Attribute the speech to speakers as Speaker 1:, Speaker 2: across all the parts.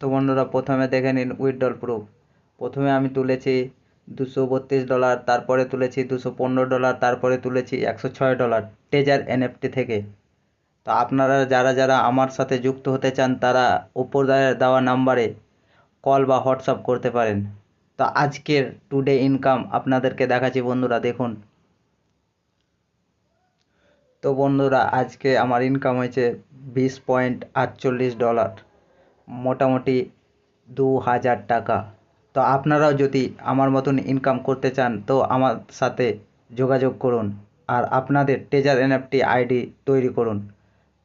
Speaker 1: তো বন্ধুরা, প্রথমে দেখে নিন উইথড্রল প্রুফ প্রথমে আমি তুলেছি দুশো বত্রিশ ডলার তারপরে তুলেছি দুশো পনেরো ডলার তারপরে তুলেছি একশো ছয় ডলার টেজার এনএফটি থেকে। তো আপনারা যারা যারা আমার সাথে যুক্ত হতে চান, তারা ওপর দেওয়া নাম্বারে কল বা হোয়াটসঅ্যাপ করতে পারেন। তো আজকের টুডে ইনকাম আপনাদেরকে দেখাচ্ছি বন্ধুরা, দেখুন। তো বন্ধুরা, আজকে আমার ইনকাম হয়েছে বিশ পয়েন্ট আটচল্লিশ ডলার মোটামুটি দু হাজার টাকা। তো আপনারাও যদি আমার মতন ইনকাম করতে চান, তো আমার সাথে যোগাযোগ করুন আর আপনাদের টেজার এনএফটি আইডি তৈরি করুন।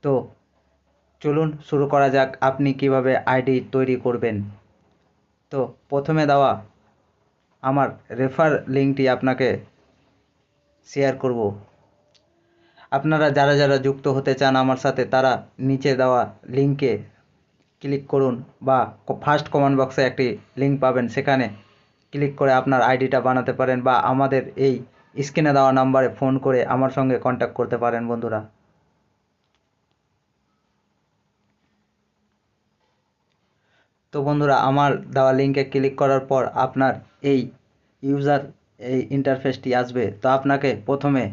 Speaker 1: তো চলুন শুরু করা যাক, আপনি কীভাবে আইডি তৈরি করবেন। তো প্রথমে দেওয়া আমার রেফার লিঙ্কটি আপনাকে শেয়ার করব। আপনারা যারা যারা যুক্ত হতে চান আমার সাথে, তারা নিচে দেওয়া লিঙ্কে ক্লিক করুন বা ফার্স্ট কমেন্ট বক্সে একটি লিঙ্ক পাবেন। সেখানে ক্লিক করে আপনার আইডিটা বানাতে পারেন বা আমাদের এই স্ক্রিনে দেওয়া নাম্বারে ফোন করে আমার সঙ্গে কন্ট্যাক্ট করতে পারেন বন্ধুরা। তো বন্ধুরা, আমার দেওয়া লিঙ্কে ক্লিক করার পর আপনার এই ইউজার এই ইন্টারফেসটি আসবে। তো আপনাকে প্রথমে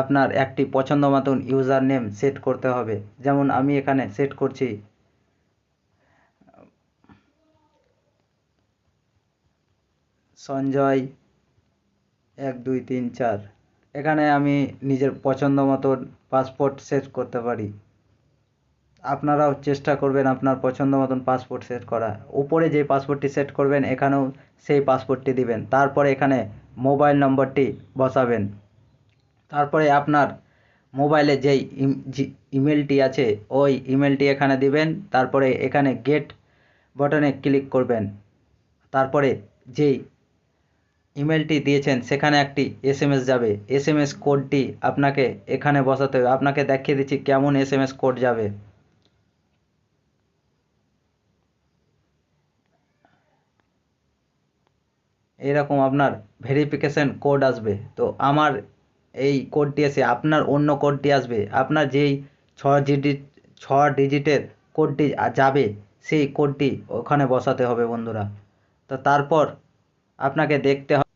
Speaker 1: আপনার একটি পছন্দ মতন ইউজার নেম সেট করতে হবে। যেমন আমি এখানে সেট করছি সঞ্জয়, এক, দুই, তিন, চার। এখানে আমি নিজের পছন্দ মতন পাসপোর্ট সেট করতে পারি। আপনারাও চেষ্টা করবেন আপনার পছন্দ মতন পাসপোর্ট সেট করা। উপরে যে পাসপোর্টটি সেট করবেন, এখানেও সেই পাসপোর্টটি দিবেন। তারপরে এখানে মোবাইল নম্বরটি বসাবেন। তারপরে আপনার মোবাইলে যেই ইমেলটি আছে, ওই ইমেলটি এখানে দিবেন। তারপরে এখানে গেট বটনে ক্লিক করবেন। তারপরে যেই ইমেলটি দিয়েছেন, সেখানে একটি এস এম এস যাবে। এস এম এস কোডটি আপনাকে এখানে বসাতে হবে। আপনাকে দেখিয়ে দিচ্ছি কেমন এস এম এস কোড যাবে। এরকম আপনার ভেরিফিকেশান কোড আসবে। তো আমার এই কোডটি এসে আপনার অন্য কোডটি আসবে। আপনার যেই ছ ডিজিট ছ ডিজিটের কোডটি যাবে, সেই কোডটি ওখানে বসাতে হবে বন্ধুরা। তো তারপর আপনাকে দেখতে হবে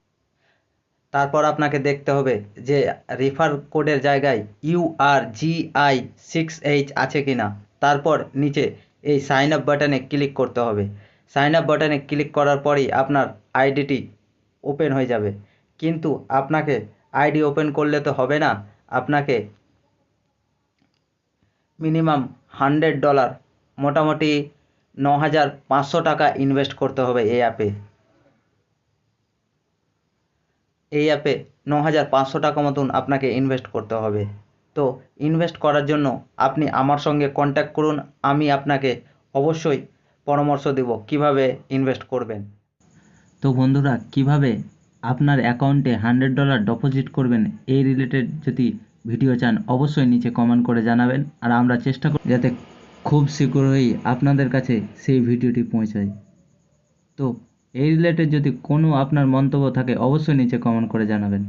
Speaker 1: তারপর আপনাকে দেখতে হবে যে রেফার কোডের জায়গায় U R G I six H আছে কি না তারপর নিচে এই সাইন আপ বাটনে ক্লিক করতে হবে। সাইন আপ বাটনে ক্লিক করার পরেই আপনার আইডিটি ওপেন হয়ে যাবে। কিন্তু আপনাকে আইডি ওপেন করলে তো হবে না। আপনাকে মিনিমাম হান্ড্রেড ডলার মোটামুটি ন হাজার পাঁচশো টাকা ইনভেস্ট করতে হবে এই অ্যাপে এই অ্যাপে ন হাজার পাঁচশো টাকা মতন আপনাকে ইনভেস্ট করতে হবে। তো ইনভেস্ট করার জন্য আপনি আমার সঙ্গে কন্ট্যাক্ট করুন, আমি আপনাকে অবশ্যই পরামর্শ দেব কীভাবে ইনভেস্ট করবেন। তো বন্ধুরা, কীভাবে আপনার অ্যাকাউন্টে হান্ড্রেড ডলার ডিপোজিট করবেন এই রিলেটেড যদি ভিডিও চান, অবশ্যই নিচে কমেন্ট করে জানাবেন আর আমরা চেষ্টা করি যাতে খুব শীঘ্রই আপনাদের কাছে সেই ভিডিওটি পৌঁছায়। তো এই রিলেটেড যদি কোনো আপনার মন্তব্য থাকে অবশ্যই নিচে কমেন্ট করে জানাবেন।